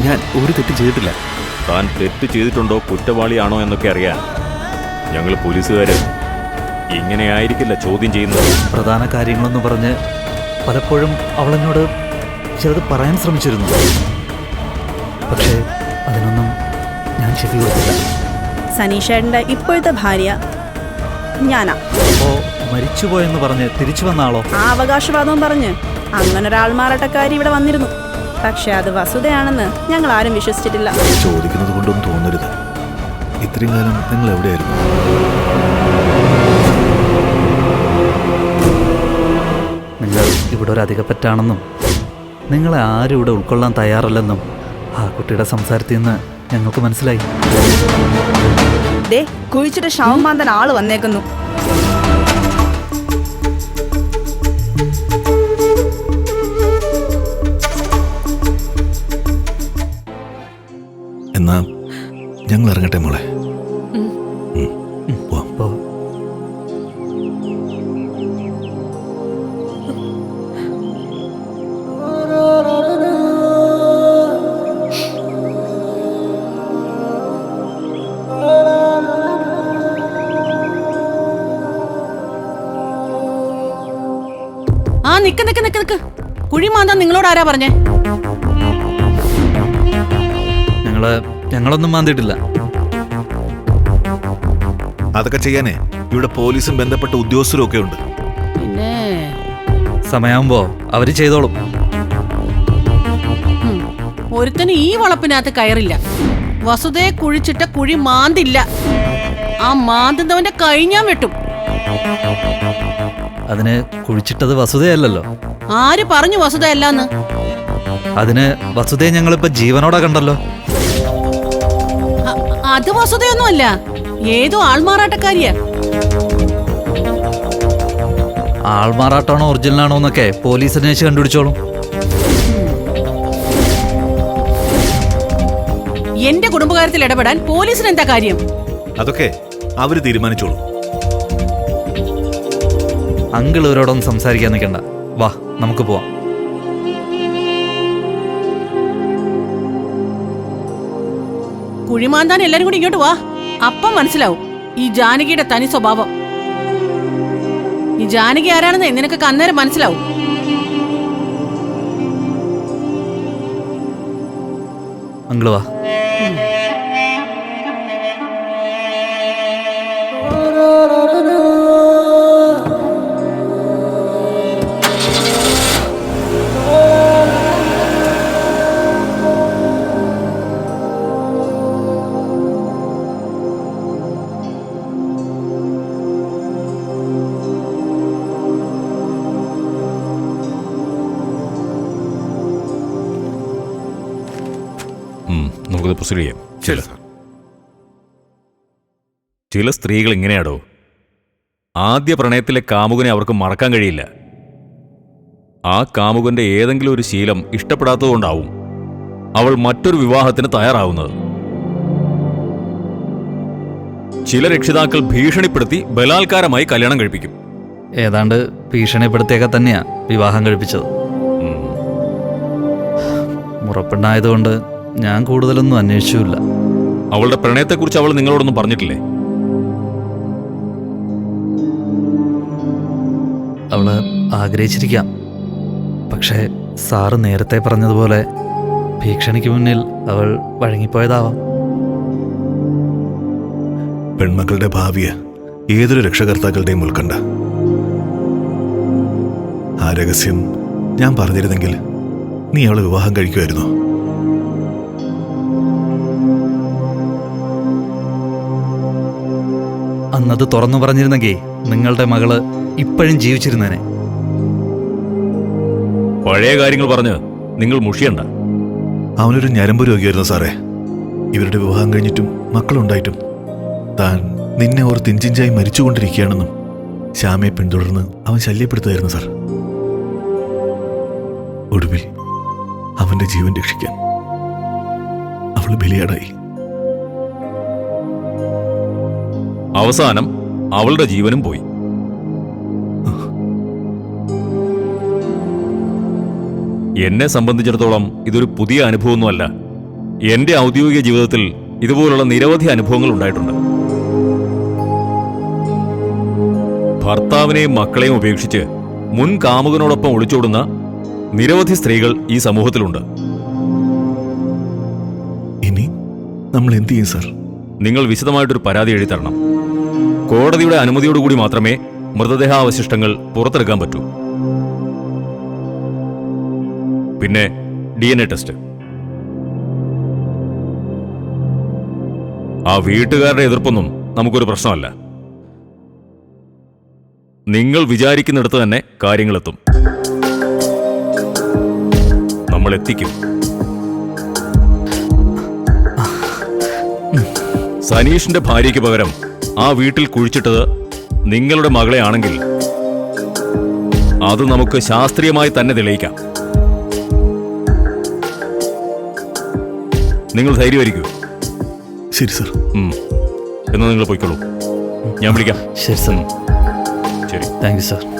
ഞാൻ ഒരു തെറ്റ് ചെയ്തിട്ടില്ല. താൻ തെറ്റ് ചെയ്തിട്ടുണ്ടോ കുറ്റവാളിയാണോ എന്നൊക്കെ അറിയാൻ ഞങ്ങൾ പോലീസുകാര് ഇങ്ങനെയായിരിക്കില്ല ചോദ്യം ചെയ്യുന്നത്. പ്രധാന കാര്യങ്ങളെന്ന് പറഞ്ഞ് പലപ്പോഴും അവളെന്നോട് ചിലത് പറയാൻ ശ്രമിച്ചിരുന്നു. പക്ഷേ അതിനൊന്നും ഞാൻ ചെവി കൊടുത്തില്ല. സനീഷേട്ടന്റെ ഇപ്പോഴത്തെ ഭാര്യ ഞാനാ. ഓ മരിച്ചുപോയെന്ന് പറഞ്ഞ് തിരിച്ചു വന്ന ആളോ? ആ അവകാശവാദവും പറഞ്ഞ് അങ്ങനെ ഒരാൾ മാറാട്ടക്കാരി ഇവിടെ വന്നിരുന്നു. പക്ഷെ അത് വസുതയാണെന്ന് ഞങ്ങൾ ആരും വിശ്വസിച്ചിട്ടില്ല ചോദിക്കുന്നത് കൊണ്ടും തോന്നരുത്. ഇത്രയും കാലം നിങ്ങൾ എവിടെയായിരുന്നു? നിങ്ങൾ ഇവിടെ ഒരു അധികപ്പറ്റാണെന്നും നിങ്ങളെ ആരും ഇവിടെ ഉൾക്കൊള്ളാൻ തയ്യാറല്ലെന്നും ആ കുട്ടിയുടെ സംസാരത്തിൽ നിന്ന് ഞങ്ങൾക്ക് മനസ്സിലായി. ദേ കുഴിച്ചിട്ട് ശവമാന്തൻ ആൾ വന്നേക്കുന്നു. ഇറങ്ങട്ടെ മോളെ. പോവാം. ആ നിക്ക് നിക്ക് നിക്ക് നിക്ക്. കുഴി മാന്താൻ നിങ്ങളോട് ആരാ പറഞ്ഞേ? ഞങ്ങൾ ഞങ്ങളൊന്നും മാന്തിയിട്ടില്ല. അതൊക്കെ ചെയ്യാനേ. ഇവിടെ പോലീസും ബന്ധപ്പെട്ട ഉദ്യോഗസ്ഥരും ഒക്കെ ഉണ്ട്. പിന്നെ? സമയാവുമ്പോ അവർ ചെയ്തോളും. ഒരുത്തന് ഈ വളപ്പിനകത്ത് കയറില്ല. വസുതയെ കുഴിച്ചിട്ട കുഴി മാന്തില്ല. ആ മാന്തുന്നവന്റെ കഴിഞ്ഞാൻ ഞാൻ വെട്ടും. അതിന് കുഴിച്ചിട്ടത് വസുതയല്ലല്ലോ ആര് പറഞ്ഞു വസുത അല്ലാന്ന് അതിന് വസുതയെ ഞങ്ങളിപ്പോ ജീവനോടെ കണ്ടല്ലോ. അ- അത് വസുതയൊന്നുമല്ല ഏതോ ആൾമാറാട്ടക്കാരിയാ. ആൾമാറാട്ടാണോ ഒറിജിനലാണോ എന്നൊക്കെ പോലീസ് അന്വേഷിച്ച് കണ്ടുപിടിച്ചോളും. എന്റെ കുടുംബകാര്യത്തിൽ ഇടപെടാൻ പോലീസിന് എന്താ കാര്യം? അതൊക്കെ അവർ തീരുമാനിച്ചോളൂ. അങ്കിൾ ഇവരോടൊന്നും സംസാരിക്കാൻ നിൽക്കണ്ട. വാ നമുക്ക് പോവാം. കുഴിമാന്താൻ എല്ലാരും കൂടി ഇങ്ങോട്ട് വാ. അപ്പം മനസ്സിലാവും. ഈ ജാനകിയുടെ തനി സ്വഭാവം. ഈ ജാനകി ആരാണെന്ന് നിനക്ക് കന്നേരം മനസ്സിലാവും. അങ്കിൾ നമുക്കത് പ്രൊസീഡ് ചെയ്യാം. ശരി സാർ. ചില സ്ത്രീകൾ ഇങ്ങനെയാടോ? ആദ്യ പ്രണയത്തിലെ കാമുകനെ അവർക്ക് മറക്കാൻ കഴിയില്ല. ആ കാമുകന്റെ ഏതെങ്കിലും ഒരു ശീലം ഇഷ്ടപ്പെടാത്തതുകൊണ്ടാവും അവൾ മറ്റൊരു വിവാഹത്തിന് തയ്യാറാവുന്നത്. ചില രക്ഷിതാക്കൾ ഭീഷണിപ്പെടുത്തി ബലാത്കാരമായി കല്യാണം കഴിപ്പിക്കും. ഏതാണ്ട് ഭീഷണിപ്പെടുത്തിയൊക്കെ തന്നെയാ വിവാഹം കഴിപ്പിച്ചത്. മുറപ്പെണ്ണായതുകൊണ്ട് ഞാൻ കൂടുതലൊന്നും അന്വേഷിച്ചില്ല. അവളുടെ പ്രണയത്തെക്കുറിച്ച് അവൾ നിങ്ങളോടൊന്നും പറഞ്ഞിട്ടില്ലേ? അവൾ ആഗ്രഹിച്ചിരിക്കാം. പക്ഷേ സാറ് നേരത്തെ പറഞ്ഞതുപോലെ ഭീഷണിക്ക് മുന്നിൽ അവൾ വഴങ്ങിപ്പോയതാവാം. പെൺമക്കളുടെ ഭാവിയെ ഏതൊരു രക്ഷകർത്താക്കളുടെയും ഉൾക്കണ്ട ആ രഹസ്യം ഞാൻ പറഞ്ഞിരുന്നെങ്കിൽ നീ അവളെ വിവാഹം കഴിക്കുമായിരുന്നോ? അന്നത് തുറന്നു പറഞ്ഞിരുന്നെങ്കിൽ നിങ്ങളുടെ മകൾ ഇപ്പോഴും ജീവിച്ചിരുന്നേനെ. പഴയ കാര്യങ്ങൾ പറഞ്ഞ് നിങ്ങൾ മുഷിയണ്ട. അവനൊരു ഞരമ്പ് രോഗിയായിരുന്നു സാറേ. ഇവരുടെ വിവാഹം കഴിഞ്ഞിട്ടും മക്കളുണ്ടായിട്ടും താൻ നിന്നെ ഓർത്ത് ഇഞ്ചിഞ്ചായി മരിച്ചുകൊണ്ടിരിക്കുകയാണെന്നും ശ്യാമയെ പിന്തുടർന്ന് അവൻ ശല്യപ്പെടുത്തുമായിരുന്നു സാർ. ഒടുവിൽ അവന്റെ ജീവൻ രക്ഷിക്കാൻ അവൾ ബലിയാടായി. അവസാനം അവളുടെ ജീവനും പോയി. എന്നെ സംബന്ധിച്ചിടത്തോളം ഇതൊരു പുതിയ അനുഭവമൊന്നുമല്ല. എന്റെ ഔദ്യോഗിക ജീവിതത്തിൽ ഇതുപോലുള്ള നിരവധി അനുഭവങ്ങൾ ഉണ്ടായിട്ടുണ്ട്. ഭർത്താവിനെയും മക്കളെയും ഉപേക്ഷിച്ച് മുൻ കാമുകനോടൊപ്പം ഒളിച്ചോടുന്ന നിരവധി സ്ത്രീകൾ ഈ സമൂഹത്തിലുണ്ട്. ഇനി നമ്മൾ എന്ത് ചെയ്യും സർ? നിങ്ങൾ വിശദമായിട്ടൊരു പരാതി എഴുതി തരണം കോടതിയുടെ അനുമതിയോടുകൂടി മാത്രമേ മൃതദേഹാവശിഷ്ടങ്ങൾ പുറത്തെടുക്കാൻ പറ്റൂ. പിന്നെ ഡി എൻ എ ടെസ്റ്റ്. ആ വീട്ടുകാരുടെ എതിർപ്പൊന്നും നമുക്കൊരു പ്രശ്നമല്ല. നിങ്ങൾ വിചാരിക്കുന്നിടത്ത് തന്നെ കാര്യങ്ങളെത്തും. നമ്മൾ എത്തിക്കും. സനീഷിന്റെ ഭാര്യയ്ക്ക് പകരം ആ വീട്ടിൽ കുഴിച്ചിട്ടത് നിങ്ങളുടെ മകളെ ആണെങ്കിൽ അത് നമുക്ക് ശാസ്ത്രീയമായി തന്നെ തെളിയിക്കാം. നിങ്ങൾ ധൈര്യമായിരിക്കൂ. ശരി സർ. എന്നാൽ നിങ്ങൾ പോയിക്കോളൂ. ഞാൻ വിളിക്കാം. ശരി സർ. ശരി. Thank you sir.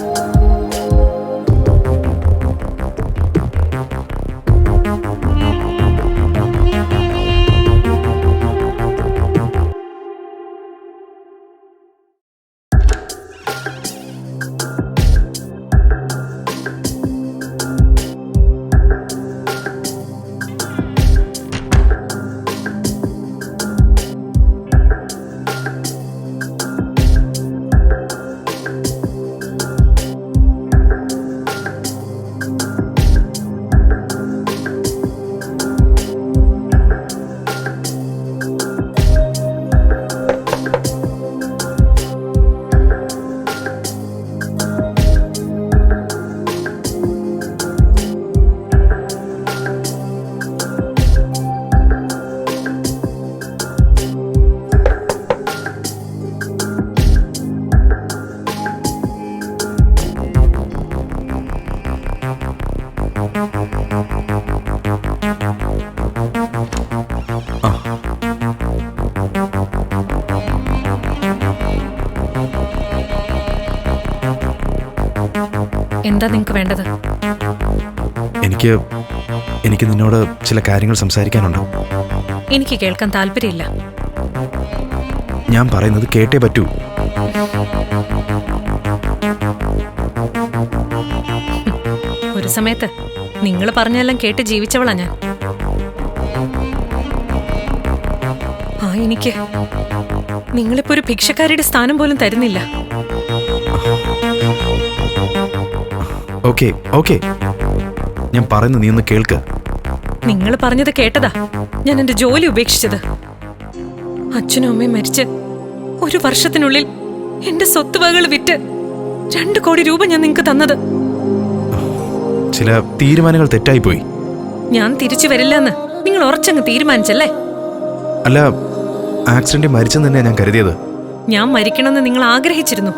നിങ്ങൾക്ക് വേണ്ടത്? എനിക്ക് എനിക്ക് നിന്നോട് ചില കാര്യങ്ങൾ സംസാരിക്കാനുണ്ട്? എനിക്ക് കേൾക്കാൻ താല്പര്യമില്ല. ഞാൻ പറയുന്നത് കേട്ടേ പറ്റൂ. ഒരു സമയത്ത് നിങ്ങൾ പറഞ്ഞെല്ലാം കേട്ട് ജീവിച്ചവളാ ഞാൻ. ആ എനിക്ക് നിങ്ങളിപ്പോ ഒരു ഭിക്ഷക്കാരിയുടെ സ്ഥാനം പോലും തരുന്നില്ല. Okay okay. ഞാൻ പറയുന്നത് നീ ഒന്ന് കേൾക്ക്. നിങ്ങൾ പറഞ്ഞത് കേട്ടതാ. ഞാൻ എന്റെ ജോലി ഉപേക്ഷിച്ചത്. അച്ഛനും അമ്മയും മരിച്ച് ഒരു വർഷത്തിനുള്ളിൽ എന്റെ സ്വത്തുവകകൾ വിറ്റ് രണ്ട് കോടി രൂപ ഞാൻ നിങ്ങൾക്ക് തന്നത്. ചില തീരുമാനങ്ങൾ തെറ്റായി പോയി ഞാൻ തിരിച്ചു വരില്ലെന്ന് നിങ്ങൾ ഉറച്ചങ്ങ് തീരുമാനിച്ചല്ലേ? അല്ല ആക്സിഡന്റ് മരിച്ചെന്ന് തന്നെയാ ഞാൻ കരുതിയത്. ഞാൻ മരിക്കണമെന്ന് നിങ്ങൾ ആഗ്രഹിച്ചിരുന്നു.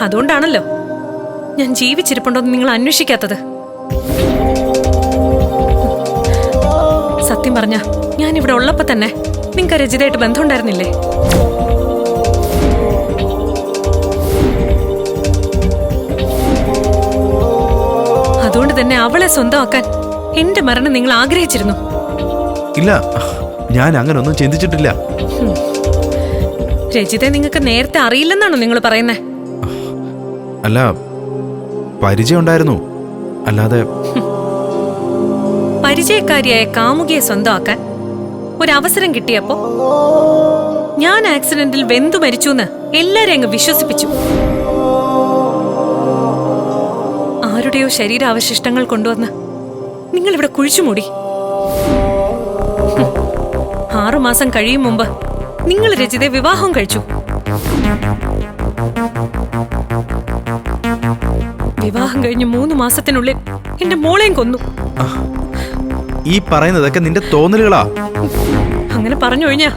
അതുകൊണ്ടാണല്ലോ ഞാൻ ജീവിച്ചിരിപ്പുണ്ടോന്ന് നിങ്ങൾ അന്വേഷിക്കാത്തത്? സത്യം പറഞ്ഞ ഞാൻ ഇവിടെ ഉള്ളപ്പോ തന്നെ നിങ്ങൾക്ക് രചിതയായിട്ട് ബന്ധമുണ്ടായിരുന്നില്ലേ? അതുകൊണ്ട് തന്നെ അവളെ സ്വന്തമാക്കാൻ എന്റെ മരണം നിങ്ങൾ ആഗ്രഹിച്ചിരുന്നു. ഇല്ല ഞാൻ അങ്ങനെ ഒന്നും ചിന്തിച്ചിട്ടില്ല. രചിതയെ നിങ്ങൾക്ക് നേരത്തെ അറിയില്ലെന്നാണോ നിങ്ങൾ പറയുന്നത് അല്ല പരിചയം ഉണ്ടായിരുന്നു അല്ലാതെ പരിചയക്കാരിയായ കാമുകിയെ സ്വന്തമാക്കാൻ ഒരവസരം കിട്ടിയപ്പോ ഞാൻ ആക്സിഡന്റിൽ വെന്തു മരിച്ചു എന്ന് എല്ലാരും അങ്ങ് വിശ്വസിപ്പിച്ചു. ആരുടെയോ ശരീരാവശിഷ്ടങ്ങൾ കൊണ്ടുവന്ന് നിങ്ങൾ ഇവിടെ കുഴിച്ചുമൂടി. ആറുമാസം കഴിയും മുമ്പ് നിങ്ങൾ രചിതെ വിവാഹം കഴിച്ചു. വിവാഹം കഴിഞ്ഞ് മൂന്ന് മാസത്തിനുള്ളിൽ എന്റെ മോളെയും കൊന്നു. ഈ പറയുന്നതൊക്കെ നിന്റെ തോന്നലുകളാ. അങ്ങനെ പറഞ്ഞു കഴിഞ്ഞാ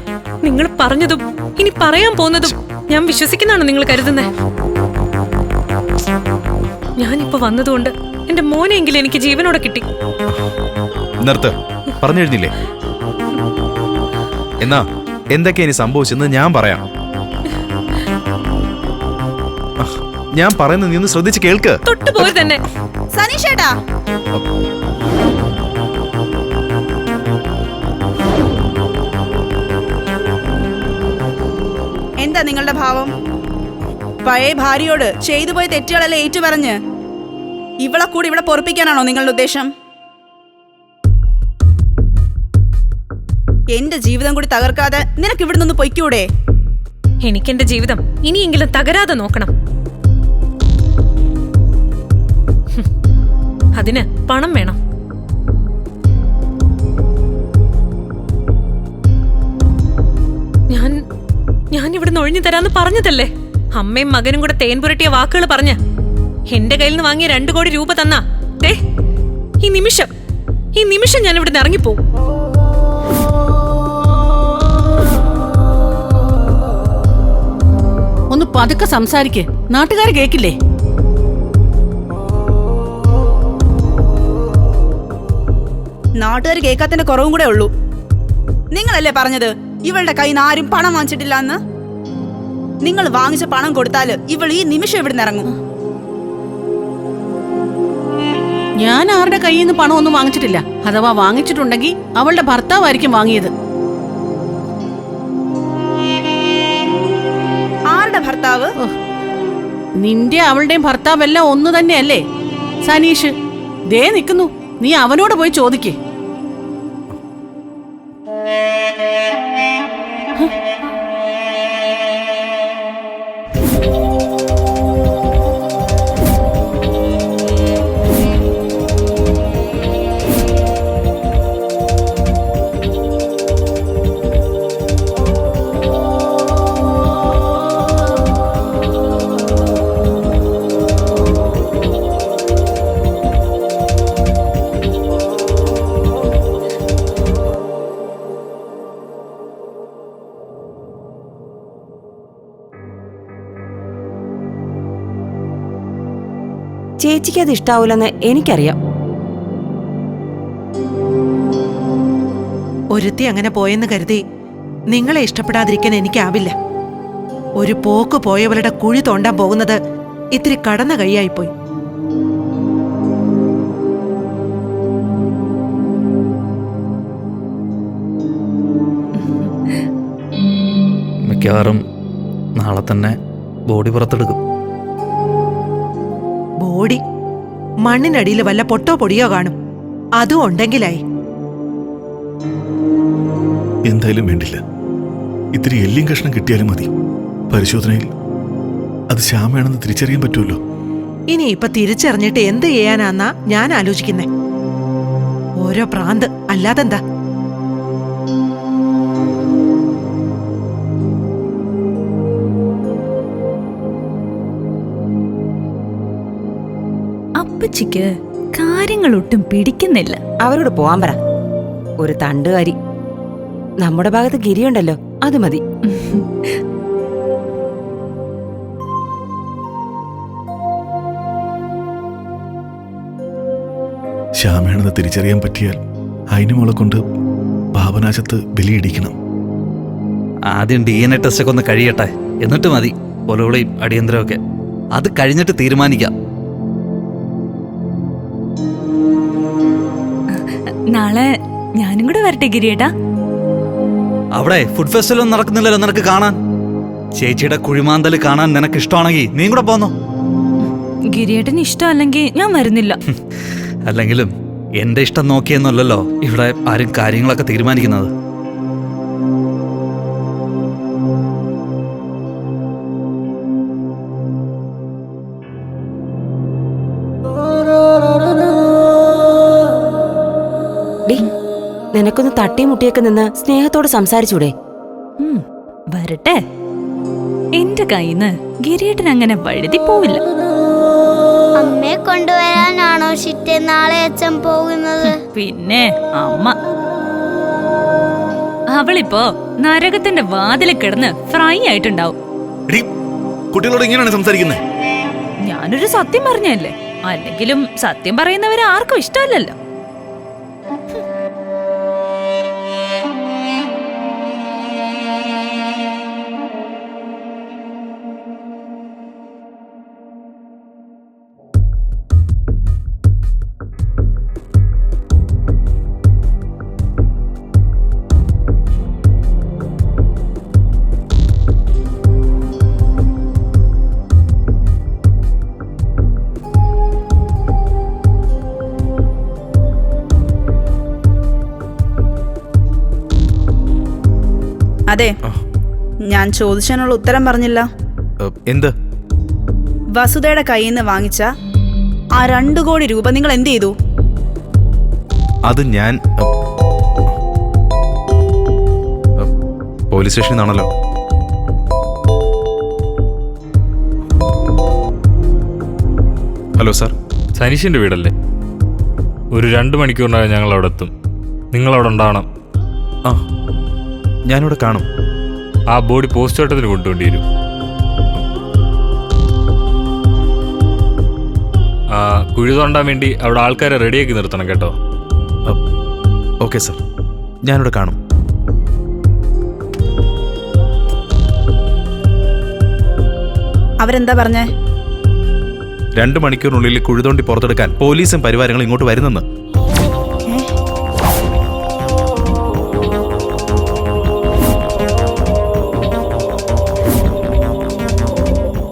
നിങ്ങൾ പറഞ്ഞതും ഇനി പറയാൻ പോകുന്നതും ഞാൻ വിശ്വസിക്കുന്നതാണ് നിങ്ങൾ കരുതുന്നേ. ഞാനിപ്പോ വന്നതുകൊണ്ട് എന്റെ മോനെങ്കിലും എനിക്ക് ജീവനോടെ കിട്ടി. നിർത്ത്. പറഞ്ഞു കഴിഞ്ഞില്ലേ എന്നാ എന്തൊക്കെ ഇനി സംഭവിച്ചെന്ന് ഞാൻ പറയാം. ഞാൻ പറയുന്നത് നീ ഒന്ന് ശ്രദ്ധിച്ച് കേൾക്ക്. തന്നെ. സനീഷേട്ടാ. എന്താ നിങ്ങളുടെ ഭാവം? പഴയ ഭാര്യയോട് ചെയ്തു പോയ തെറ്റുകളെല്ലാം ഏറ്റു പറഞ്ഞ് ഇവളെ കൂടി ഇവിടെ പൊറപ്പിക്കാനാണോ നിങ്ങളുടെ ഉദ്ദേശം? എന്റെ ജീവിതം കൂടി തകർക്കാതെ നിനക്ക് ഇവിടെ നിന്ന് പൊയ്ക്കൂടെ? എനിക്കെന്റെ ജീവിതം ഇനിയെങ്കിലും തകരാതെ നോക്കണം. അതിന് പണം വേണം. ഞാൻ ഞാൻ ഇവിടുന്ന് ഒഴിഞ്ഞു തരാന്ന് പറഞ്ഞതല്ലേ? അമ്മയും മകനും കൂടെ തേൻ പുരട്ടിയ വാക്കുകൾ പറഞ്ഞ്. എന്റെ കയ്യിൽ നിന്ന് വാങ്ങിയ രണ്ടു കോടി രൂപ തന്നാ. ദേ ഈ നിമിഷം ഈ നിമിഷം ഞാൻ ഇവിടുന്ന് ഇറങ്ങിപ്പോവും ഒന്ന് പതുക്കെ സംസാരിക്കേ. നാട്ടുകാർ കേക്കില്ലേ? നാട്ടുകാർ കേൾക്കാത്തതിന്റെ കുറവും കൂടെ ഉള്ളൂ. നിങ്ങളല്ലേ പറഞ്ഞത് ഇവളുടെ കയ്യിൽ നിന്ന് ആരും പണം വാങ്ങിച്ചിട്ടില്ല എന്ന്? നിങ്ങൾ വാങ്ങിച്ച പണം കൊടുത്താൽ ഇവൾ ഈ നിമിഷം ഇവിടുന്ന് ഇറങ്ങും. ഞാൻ ആരുടെ കയ്യിൽ നിന്ന് പണമൊന്നും വാങ്ങിച്ചിട്ടില്ല. അഥവാ വാങ്ങിച്ചിട്ടുണ്ടെങ്കിൽ അവളുടെ ഭർത്താവായിരിക്കും വാങ്ങിയത്. ആരുടെ ഭർത്താവ്? നിന്റെ അവളുടെയും ഭർത്താവെല്ലാം ഒന്ന് തന്നെയല്ലേ? സനീഷ് ദേ നിൽക്കുന്നു നീ അവനോട് പോയി ചോദിക്കേ. Música ചേച്ചിക്ക് അത് ഇഷ്ടാവൂലെന്ന് എനിക്കറിയാം. ഒരുത്തി അങ്ങനെ പോയെന്ന് കരുതി നിങ്ങളെ ഇഷ്ടപ്പെടാതിരിക്കാൻ എനിക്കാവില്ല. ഒരു പോക്ക് പോയവരുടെ കുഴി തോണ്ടാൻ പോകുന്നത് ഇത്തിരി കടന്ന കൈയായിപ്പോയി. മിക്കവാറും നാളെ തന്നെ ബോഡി പുറത്തെടുക്കും. മണ്ണിനടിയിൽ വല്ല പൊട്ടോ പൊടിയോ കാണും. അതും ഉണ്ടെങ്കിലായി. എന്തായാലും വേണ്ടില്ല. ഇത്തിരി എല്ലിയും കഷ്ണം കിട്ടിയാലും മതി. പരിശോധനയിൽ അത് ശ്യാമയാണെന്ന് തിരിച്ചറിയാൻ പറ്റുമല്ലോ. ഇനി ഇപ്പൊ തിരിച്ചറിഞ്ഞിട്ട് എന്ത് ചെയ്യാനാന്നാ ഞാൻ ആലോചിക്കുന്നേ. ഓരോ പ്രാന്ത് അല്ലാതെന്താ? അപ്പച്ചിക്ക് കാര്യങ്ങൾ ഒട്ടും പിടിക്കുന്നില്ല. അവരോട് പോവാൻ പറ. ഒരു തണ്ടുകാരി. നമ്മുടെ ഭാഗത്ത് ഗിരിയുണ്ടല്ലോ അത് മതി. ശ്യാമയാണെന്ന് തിരിച്ചറിയാൻ പറ്റിയാൽ അതിന് മോളെ കൊണ്ട് പാപനാശത്ത് ബലിയിടിക്കണം. ആദ്യം ഡി എൻ എ ടെസ്റ്റൊക്കെ ഒന്ന് കഴിയട്ടെ. എന്നിട്ട് മതി. ഒലവുളിയും അടിയന്തരമൊക്കെ അത് കഴിഞ്ഞിട്ട് തീരുമാനിക്കാം. നാളെ ഞാനും കൂടെ വരട്ടെ ഗിരിയേട്ടാ. അവിടെ ഫുഡ് ഫെസ്റ്റിവൽ ഒന്നും നടക്കുന്നില്ലല്ലോ നിനക്ക് കാണാൻ. ചേച്ചിയുടെ കുഴിമാന്തൽ കാണാൻ നിനക്ക് ഇഷ്ടമാണെങ്കിൽ നീ കൂടെ പോന്നോ. ഗിരിയേട്ടന് ഇഷ്ടമല്ലെങ്കിൽ ഞാൻ വരുന്നില്ല. അല്ലെങ്കിലും എന്റെ ഇഷ്ടം നോക്കിയെന്നല്ലല്ലോ ഇവിടെ ആരും കാര്യങ്ങളൊക്കെ തീരുമാനിക്കുന്നത്. നിനക്കൊന്ന് തട്ടി മുട്ടിയൊക്കെ നിന്ന് സ്നേഹത്തോട് സംസാരിച്ചൂടെ? വരട്ടെ. എന്റെ കയ്യിന്ന് ഗിരിയേട്ടൻ അങ്ങനെ വഴുതി പോവില്ല. അമ്മയെ കൊണ്ടുവരാനാണോ ഷിറ്റെ നാളെ അച്ഛൻ പോകുന്നത്? പിന്നെ അമ്മ. അവളിപ്പോ നരകത്തിന്റെ വാതിൽ കിടന്ന് ഫ്രൈ ആയിട്ടുണ്ടാവും. കുട്ടികളോട് ഇങ്ങനെയാണ് സംസാരിക്കുന്നത് ഞാനൊരു സത്യം പറഞ്ഞല്ലേ? അല്ലെങ്കിലും സത്യം പറയുന്നവരെ ആർക്കും ഇഷ്ടമല്ലല്ലോ. അതെ. ഞാൻ ചോദിച്ചതിനുള്ള ഉത്തരം പറഞ്ഞില്ല. എന്ത്? വസുധയുടെ കയ്യിൽ നിന്ന് വാങ്ങിച്ച ആ രണ്ടു കോടി രൂപ നിങ്ങൾ എന്ത് ചെയ്തു? അത് ഞാൻ പോലീസ് സ്റ്റേഷനിൽ നിന്നാണല്ലോ ഹലോ സാർ. സനീഷിന്റെ വീടല്ലേ? ഒരു രണ്ട് മണിക്കൂറിനകം ഞങ്ങൾ അവിടെ എത്തും. നിങ്ങൾ അവിടെ ഉണ്ടാവണം. ആ. ഞാനിവിടെ കാണും. ആ ബോഡി പോസ്റ്റ്മോർട്ടത്തിന് കൊണ്ടുവേണ്ടി വരും ആ കുഴി തോണ്ടാൻ വേണ്ടി അവിടെ ആൾക്കാരെ റെഡിയാക്കി നിർത്തണം കേട്ടോ. Okay sir. ഞാനിവിടെ കാണും. അവരെന്താ പറഞ്ഞേ? രണ്ട് മണിക്കൂറിനുള്ളിൽ കുഴിതോണ്ടി പുറത്തെടുക്കാൻ പോലീസും പരിവാരങ്ങളും ഇങ്ങോട്ട് വരുന്നെന്ന്.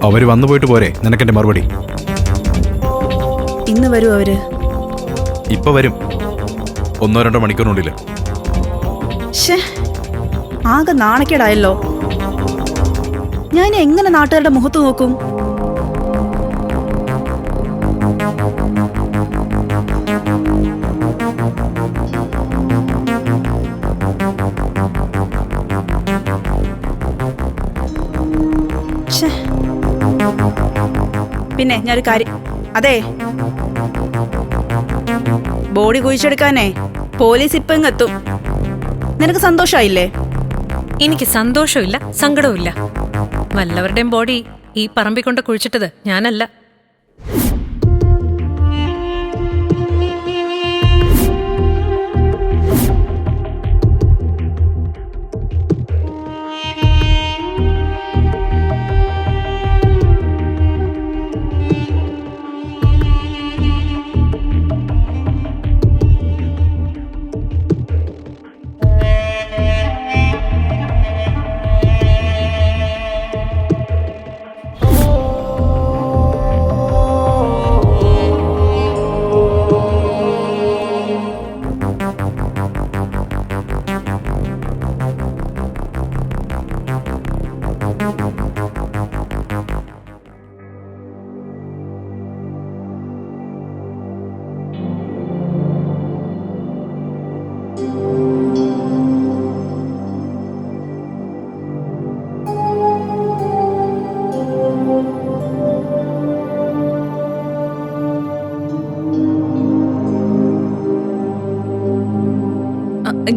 അവർ വന്നു പോയിട്ട് പോരെ. നിനക്കെന്റെ മറുപടി. ഇന്ന് വരും അവർ. ഇപ്പൊ വരും. ഒന്നോ രണ്ടോ മണിക്കൂറിനുള്ളിൽ ശ്ശേ ആകെ നാണക്കേടായല്ലോ. ഞാൻ എങ്ങനെ നാട്ടുകാരുടെ മുഖത്ത് നോക്കും? പിന്നെ ഞാനൊരു കാര്യം അതെ. ബോഡി കുഴിച്ചെടുക്കാനേ പോലീസ് ഇപ്പൊ എത്തും നിനക്ക് സന്തോഷായില്ലേ? എനിക്ക് സന്തോഷമില്ല സങ്കടവുമില്ല. വല്ലവരുടെയും ബോഡി ഈ പറമ്പിൽ കൊണ്ട് കുഴിച്ചിട്ടത് ഞാനല്ല.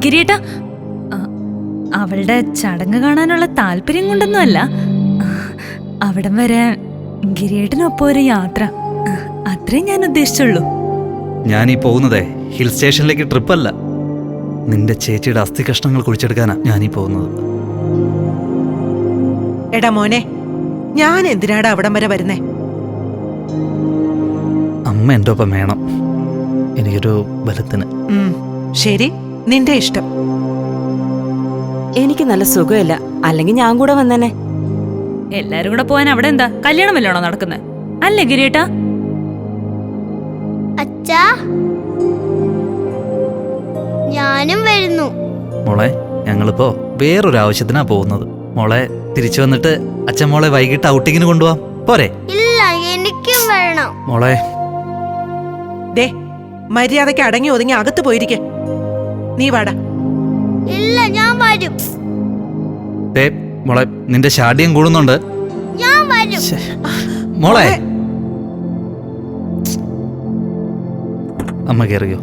ഗിരിയേട്ടാ അവളുടെ ചടങ്ങ് കാണാനുള്ള താല്പര്യം കൊണ്ടൊന്നുമല്ല. അവിടം വരെ ഗിരിയേട്ടനൊപ്പം ഒരു യാത്ര. അത്രേ ഞാൻ ഉദ്ദേശിച്ചുള്ളൂ. ഞാൻ ഈ പോകുന്നതേ ഹിൽ സ്റ്റേഷനിലേക്ക് ട്രിപ്പല്ല. നിന്റെ ചേച്ചിയുടെ അസ്ഥി കഷ്ണങ്ങൾ കുഴിച്ചെടുക്കാനാ ഈ പോകുന്നത്. എടാ മോനെ ഞാൻ എന്തിനാടാ അവിടം വരെ വരുന്നേ? അമ്മ എന്റെ ഒപ്പം വേണം. എനിക്കൊരു ബലത്തിന്. ശരി. നിന്റെ ഇഷ്ടം. എനിക്ക് നല്ല സുഖമില്ല. അല്ലെങ്കിൽ ഞാൻ കൂടെ വന്നേനെ. എല്ലാരും കൂടെ പോവാൻ അവിടെ എന്താ? കല്യാണം വല്ലോണോ നടക്കുന്നത് അല്ലേ ഗിരിയേട്ടാ? അച്ഛാ. ഞാനും വരുന്നു. മോളെ ഞങ്ങളിപ്പോ വേറൊരു ആവശ്യത്തിനാ പോകുന്നത്. മോളെ തിരിച്ചു വന്നിട്ട് അച്ഛൻ മോളെ വൈകിട്ട് ഔട്ടിങ്ങിന് കൊണ്ടുപോവാം. പോരെ. ഇല്ല എനിക്കും വരണം മോളെ. ദേ മര്യാദയ്ക്ക് അടങ്ങി ഒതുങ്ങി അകത്ത് പോയിരിക്കെ. നീ വാടാ. ഇല്ല ഞാൻ വരും. ദേ മോളെ നിന്റെ ഷാഡിയും കൂടുന്നുണ്ട്. ഞാൻ വരും. ശ്ശെ. മോളെ. അമ്മ കയറിയോ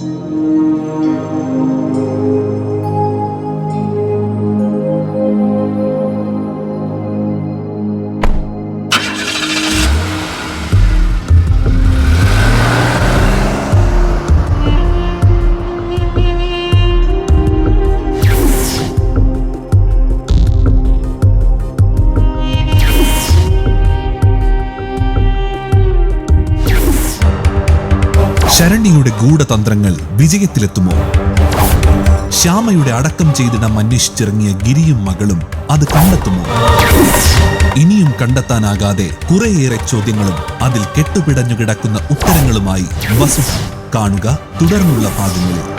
ഗൂഢതന്ത്രങ്ങൾ വിജയത്തിലെത്തുമോ? ശ്യാമയുടെ അടക്കം ചെയ്തിടം അന്വേഷിച്ചിറങ്ങിയ ഗിരിയും മകളും അത് കണ്ടെത്തുമോ? ഇനിയും കണ്ടെത്താനാകാതെ കുറേയേറെ ചോദ്യങ്ങളും അതിൽ കെട്ടുപിടഞ്ഞു കിടക്കുന്ന ഉത്തരങ്ങളുമായി വസു കാണുക തുടർന്നുള്ള ഭാഗങ്ങളിൽ.